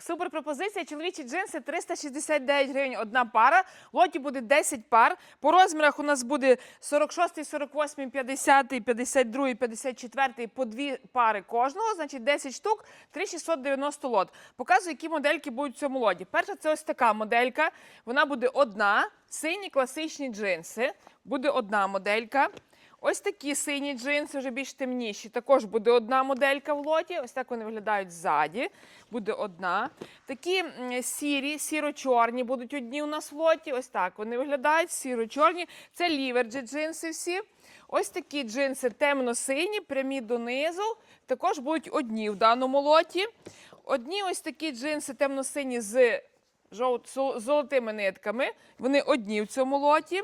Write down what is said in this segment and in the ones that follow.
Супер пропозиція. Чоловічі джинси 369 гривень одна пара. Лоті буде 10 пар. По розмірах у нас буде 46, 48, 50, 52, 54 по дві пари кожного. Значить 10 штук, 3690 лот. Показую, які модельки будуть в цьому лоті. Перша це ось така моделька. Вона буде одна. Сині класичні джинси. Буде одна моделька. Ось такі сині джинси, вже більш темніші. Також буде одна моделька в лоті. Ось так вони виглядають ззаді. Буде одна. Такі сірі, сіро-чорні будуть одні у нас в лоті. Ось так вони виглядають, сіро-чорні. Це ліверджі джинси всі. Ось такі джинси темно-сині, прямі донизу. Також будуть одні в даному лоті. Одні ось такі джинси темно-сині з золотими нитками. Вони одні в цьому лоті.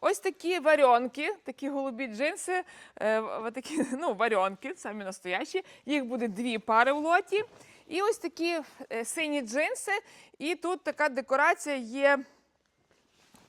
Ось такі варіонки, такі голубі джинси, е, такі, ну, варіонки, самі настоящі. Їх буде дві пари в лоті. І ось такі е, сині джинси. І тут така декорація є.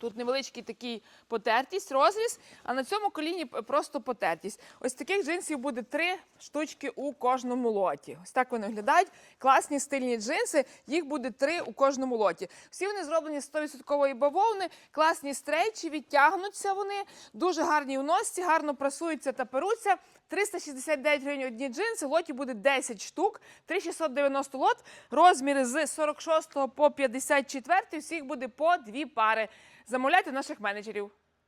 Тут невеличкий такий потертість, розріз, а на цьому коліні просто потертість. Ось таких джинсів буде три штучки у кожному лоті. Ось так вони виглядають. Класні стильні джинси, їх буде три у кожному лоті. Всі вони зроблені з 100% бавовни, класні стрейчі, відтягнуться вони, дуже гарні у носці, гарно прасуються та перуться. 369 гривень одні джинси, лоті буде 10 штук, 3690 лот, розміри з 46 по 54, всіх буде по дві пари. Замовляйте наших менеджерів.